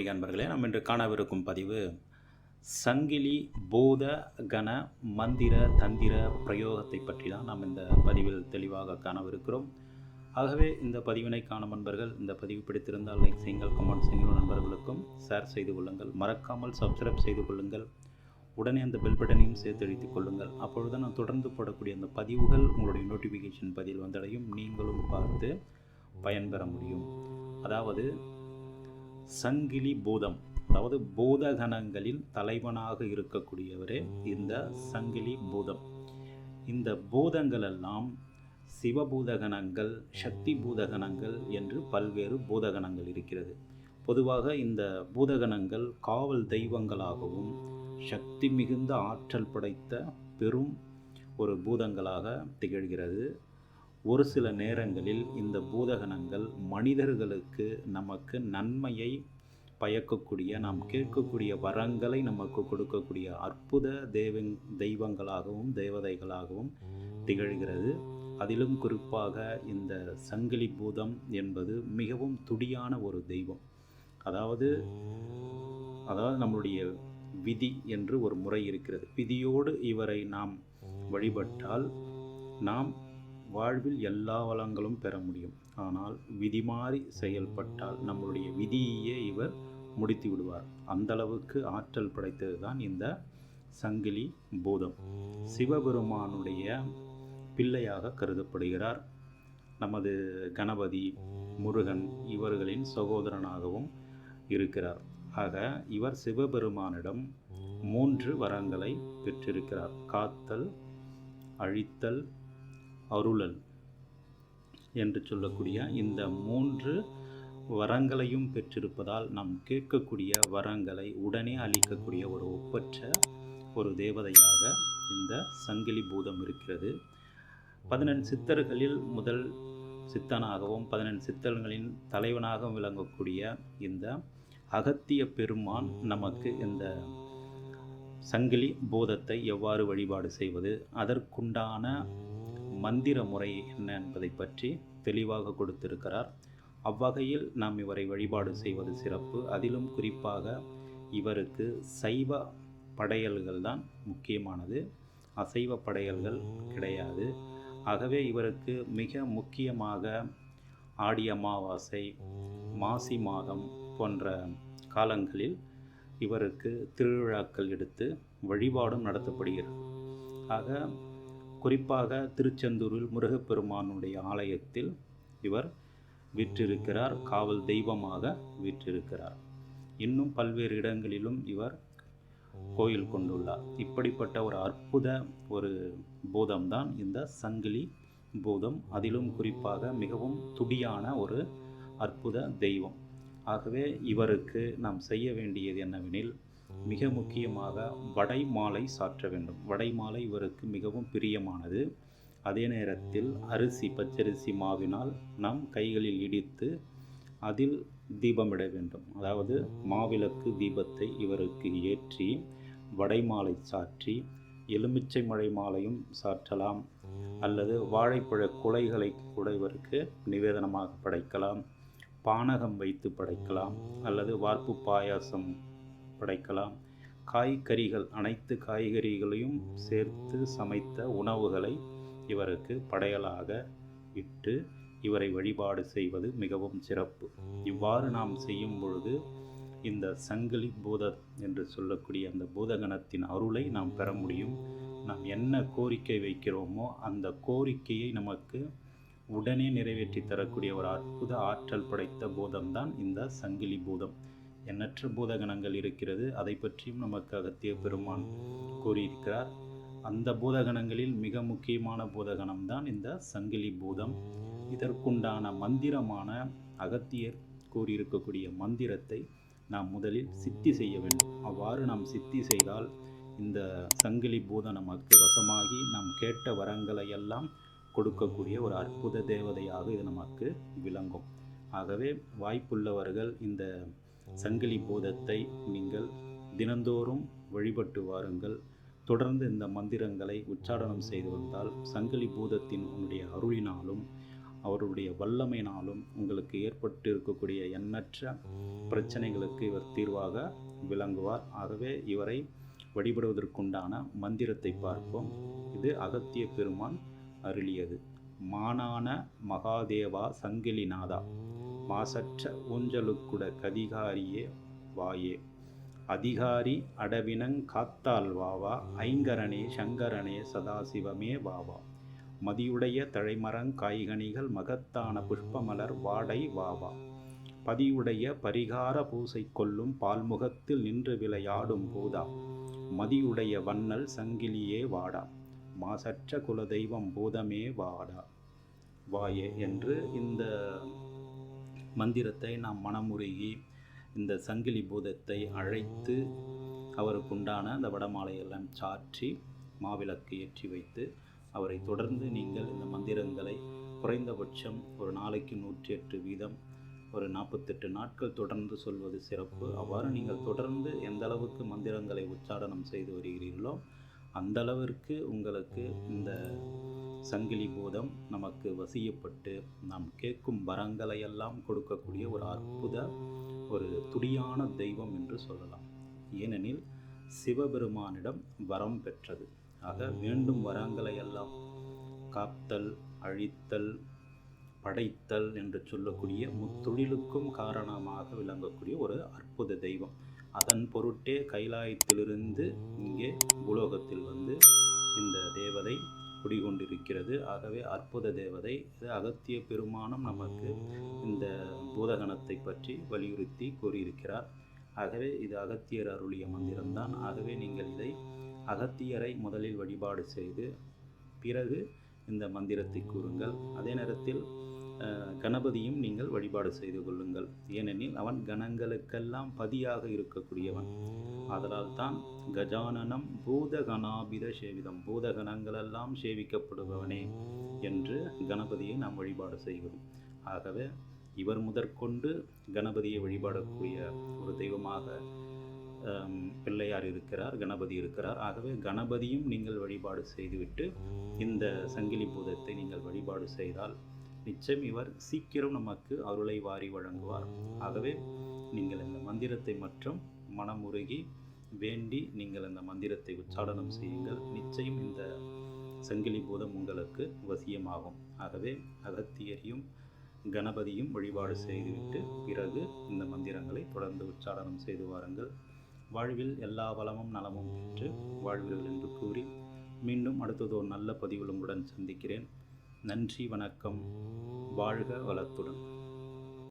ஆன்மீக அன்பர்களே நாம் இன்று காணவிருக்கும் பதிவு சங்கிலி பூத கண மந்திர தந்திர பிரயோகத்தை பற்றி தான் நாம் இந்த பதிவில் தெளிவாக காணவிருக்கிறோம். ஆகவே இந்த பதிவினை காணும் நண்பர்கள் இந்த பதிவு பிடித்திருந்தால் லைக் செய்யுங்கள் கமெண்ட் செய்யுங்கள் நண்பர்களுக்கும். ஷேர் செய்து கொள்ளுங்கள். மறக்காமல் சப்ஸ்கிரைப் செய்து கொள்ளுங்கள். உடனே அந்த பெல் பட்டனையும் சேர்த்து அழித்துக் கொள்ளுங்கள். அப்பொழுது நான் தொடர்ந்து போடக்கூடிய அந்த பதிவுகள் உங்களுடைய நோட்டிஃபிகேஷன் பதில் வந்தடையும். நீங்களும் பார்த்து பயன்பெற முடியும். அதாவது சங்கிலி பூதம் அதாவது பூதகணங்களில் தலைவனாக இருக்கக்கூடியவரே இந்த சங்கிலி பூதம். இந்த பூதங்கள் எல்லாம் சிவபூதகணங்கள் சக்தி பூதகணங்கள் என்று பல்வேறு பூதகணங்கள் இருக்கிறது. பொதுவாக இந்த பூதகணங்கள் காவல் தெய்வங்களாகவும் சக்தி மிகுந்த ஆற்றல் படைத்த பெரும் ஒரு பூதங்களாக திகழ்கிறது. ஒரு சில நேரங்களில் இந்த பூதகணங்கள் மனிதர்களுக்கு நமக்கு நன்மையை பயக்கக்கூடிய நாம் கேட்கக்கூடிய வரங்களை நமக்கு கொடுக்கக்கூடிய அற்புத தெய்வங் தெய்வங்களாகவும் தேவதைகளாகவும் திகழ்கிறது. அதிலும் குறிப்பாக இந்த சங்கிலி பூதம் என்பது மிகவும் துடியான ஒரு தெய்வம். அதாவது அதாவது நம்மளுடைய விதி என்று ஒரு முறை இருக்கிறது. விதியோடு இவரை நாம் வழிபட்டால் நாம் வாழ்வில் எல்லா வளங்களும் பெற முடியும். ஆனால் விதி மாறி செயல்பட்டால் நம்மளுடைய விதியையே இவர் முடித்து விடுவார். அந்த அளவுக்கு ஆற்றல் படைத்தது தான் இந்த சங்கிலி பூதம். சிவபெருமானுடைய பிள்ளையாக கருதப்படுகிறார். நமது கணபதி முருகன் இவர்களின் சகோதரனாகவும் இருக்கிறார். ஆக இவர் சிவபெருமானிடம் மூன்று வரங்களை பெற்றிருக்கிறார். காத்தல் அழித்தல் அருளல் என்று சொல்லக்கூடிய இந்த மூன்று வரங்களையும் பெற்றிருப்பதால் நாம் கேட்கக்கூடிய வரங்களை உடனே அளிக்கக்கூடிய ஒரு ஒப்பற்ற ஒரு தேவதையாக இந்த சங்கிலி பூதம் இருக்கிறது. பதினெண் சித்தர்களில் முதல் சித்தனாகவும் பதினெண் சித்தர்களின் தலைவனாகவும் விளங்கக்கூடிய இந்த அகத்திய பெருமான் நமக்கு இந்த சங்கிலி பூதத்தை எவ்வாறு வழிபாடு செய்வது அதற்குண்டான மந்திர முறை என்ன என்பதை பற்றி தெளிவாக கொடுத்திருக்கிறார். அவ்வகையில் நாம் இவரை வழிபாடு செய்வது சிறப்பு. அதிலும் குறிப்பாக இவருக்கு சைவ படையல்கள் தான் முக்கியமானது. அசைவ படையல்கள் கிடையாது. ஆகவே இவருக்கு மிக முக்கியமாக ஆடி அமாவாசை மாசி மாதம் போன்ற காலங்களில் இவருக்கு திருவிழாக்கள் எடுத்து வழிபாடும் நடத்தப்படுகிறது. ஆக குறிப்பாக திருச்செந்தூரில் முருகப்பெருமானுடைய ஆலயத்தில் இவர் விற்றிருக்கிறார் காவல் தெய்வமாக விற்றிருக்கிறார். இன்னும் பல்வேறு இடங்களிலும் இவர் கோயில் கொண்டுள்ளார். இப்படிப்பட்ட ஒரு அற்புத ஒரு பூதம்தான் இந்த சங்கிலி பூதம். அதிலும் குறிப்பாக மிகவும் துடியான ஒரு அற்புத தெய்வம். ஆகவே இவருக்கு நாம் செய்ய வேண்டியது என்னவெனில் மிக முக்கியமாக வடை மாலை சாற்ற வேண்டும். வடை மாலை இவருக்கு மிகவும் பிரியமானது. அதே நேரத்தில் அரிசி பச்சரிசி மாவினால் நம் கைகளில் இடித்து அதில் தீபமிட வேண்டும். அதாவது மாவிளக்கு தீபத்தை இவருக்கு ஏற்றி வடை மாலை சாற்றி எலுமிச்சை மழை மாலையும் சாற்றலாம். அல்லது வாழைப்பழ குலைகளை கூட இவருக்கு நிவேதனமாக படைக்கலாம். பானகம் வைத்து படைக்கலாம். அல்லது வார்ப்பு பாயாசம் படைக்கலாம். காய்கறிகள் அனைத்து காய்கறிகளையும் சேர்த்து சமைத்த உணவுகளை இவருக்கு படையலாக இட்டு இவரை வழிபாடு செய்வது மிகவும் சிறப்பு. இவ்வாறு நாம் செய்யும் பொழுது இந்த சங்கிலி பூத என்று சொல்லக்கூடிய அந்த பூதகணத்தின் அருளை நாம் பெற முடியும். நாம் என்ன கோரிக்கை வைக்கிறோமோ அந்த கோரிக்கையை நமக்கு உடனே நிறைவேற்றி தரக்கூடிய ஒரு அற்புத ஆற்றல் படைத்த பூதம்தான் இந்த சங்கிலி பூதம். எண்ணற்ற பூதகணங்கள் இருக்கிறது. அதை பற்றியும் நமக்கு அகத்திய பெருமான் கூறியிருக்கிறார். அந்த பூதகணங்களில் மிக முக்கியமான பூதகணம் தான் இந்த சங்கிலி பூதம். இதற்குண்டான மந்திரமான அகத்தியர் கூறியிருக்கக்கூடிய மந்திரத்தை நாம் முதலில் சித்தி செய்ய வேண்டும். அவ்வாறு நாம் சித்தி செய்தால் இந்த சங்கிலி பூதம் நமக்கு வசமாகி நாம் கேட்ட வரங்களை எல்லாம் கொடுக்கக்கூடிய ஒரு அற்புத தேவதையாக இது நமக்கு விளங்கும். ஆகவே வாய்ப்புள்ளவர்கள் இந்த சங்கிலி பூதத்தை நீங்கள் தினந்தோறும் வழிபட்டு வாருங்கள். தொடர்ந்து இந்த மந்திரங்களை உச்சாரணம் செய்து வந்தால் சங்கிலி பூதத்தின் உன்னுடைய அருளினாலும் அவருடைய வல்லமையினாலும் உங்களுக்கு ஏற்பட்டு இருக்கக்கூடிய எண்ணற்ற பிரச்சனைகளுக்கு இவர் தீர்வாக விளங்குவார். ஆகவே இவரை வழிபடுவதற்குண்டான மந்திரத்தை பார்ப்போம். இது அகத்திய பெருமான் அருளியது. மானான மகாதேவா சங்கிலிநாதா மாசற்ற ஊஞ்சலுக்குட கதிகாரியே வாயே. அதிகாரி அடவினங் காத்தால் வாவா ஐங்கரனே சங்கரனே சதாசிவமே வாவா. மதியுடைய தழைமரங் காய்கனிகள் மகத்தான புஷ்பமலர் வாடை வாவா. பதியுடைய பரிகார பூசை கொள்ளும் பால்முகத்தில் நின்று விளையாடும் பூதா. மதியுடைய வண்ணல் சங்கிலியே வாடா. மாசற்ற குலதெய்வம் பூதமே வாடா. வாயே என்று இந்த மந்திரத்தை நாம் மனமுருகி இந்த சங்கிலி பூதத்தை அழைத்து அவருக்குண்டான அந்த வடமாலையெல்லாம் சாற்றி மாவிளக்கு ஏற்றி வைத்து அவரை தொடர்ந்து நீங்கள் இந்த மந்திரங்களை குறைந்தபட்சம் ஒரு நாளைக்கு நூற்றி எட்டு வீதம் ஒரு நாற்பத்தெட்டு நாட்கள் தொடர்ந்து சொல்வது சிறப்பு. அவ்வாறு நீங்கள் தொடர்ந்து எந்த அளவுக்கு மந்திரங்களை உச்சாடனம் செய்து வருகிறீர்களோ அந்த அளவிற்கு உங்களுக்கு இந்த சங்கிலி பூதம் நமக்கு வசியப்பட்டு நாம் கேட்கும் வரங்களை எல்லாம் கொடுக்கக்கூடிய ஒரு அற்புத ஒரு துடியான தெய்வம் என்று சொல்லலாம். ஏனெனில் சிவபெருமானிடம் வரம் பெற்றது. ஆக வேண்டும் வரங்களை எல்லாம் காத்தல் அழித்தல் படைத்தல் என்று சொல்லக்கூடிய முத்தொழிலுக்கும் காரணமாக விளங்கக்கூடிய ஒரு அற்புத தெய்வம். அதன் பொருட்டே கைலாயத்திலிருந்து இங்கே பூலோகத்தில் வந்து இந்த தேவதை குடிகொண்டிருக்கிறது ஆகவே அற்புத தேவதை இது அகத்திய பெருமானம் நமக்கு இந்த பூதகணத்தை பற்றி வலியுறுத்தி கூறியிருக்கிறார். ஆகவே இது அகத்தியர் அருளிய மந்திரம்தான். ஆகவே நீங்கள் இதை அகத்தியரை முதலில் வழிபாடு செய்து பிறகு இந்த மந்திரத்தை கூறுங்கள். அதே நேரத்தில் கணபதியும் நீங்கள் வழிபாடு செய்து கொள்ளுங்கள். ஏனெனில் அவன் கணங்களுக்கெல்லாம் பதியாக இருக்கக்கூடியவன். அதனால் தான் கஜானனம் பூதகணாபித சேவிதம். பூதகணங்களெல்லாம் சேவிக்கப்படுபவனே என்று கணபதியை நாம் வழிபாடு செய்கிறோம். ஆகவே இவர் முதற்கொண்டு கணபதியை வழிபாடக்கூடிய ஒரு தெய்வமாக பிள்ளையார் இருக்கிறார் கணபதி இருக்கிறார். ஆகவே கணபதியும் நீங்கள் வழிபாடு செய்துவிட்டு இந்த சங்கிலி பூதத்தை நீங்கள் வழிபாடு செய்தால் நிச்சயம் இவர் சீக்கிரம் நமக்கு அருளை வாரி வழங்குவார். ஆகவே நீங்கள் இந்த மந்திரத்தை மற்றும் மனமுருகி வேண்டி நீங்கள் அந்த மந்திரத்தை உச்சாடனம் செய்யுங்கள். நிச்சயம் இந்த சங்கிலி பூதம் உங்களுக்கு வசியமாகும். ஆகவே அகத்தியரையும் கணபதியும் வழிபாடு செய்துவிட்டு பிறகு இந்த மந்திரங்களை தொடர்ந்து உச்சாடனம் செய்து வாருங்கள். வாழ்வில் எல்லா வளமும் நலமும் பெற்று வாழ்வீர்கள் என்று கூறி மீண்டும் அடுத்தது ஒரு நல்ல பதிவில் உங்களுடன் சந்திக்கிறேன். நன்றி வணக்கம். வாழ்க வளத்துடன்.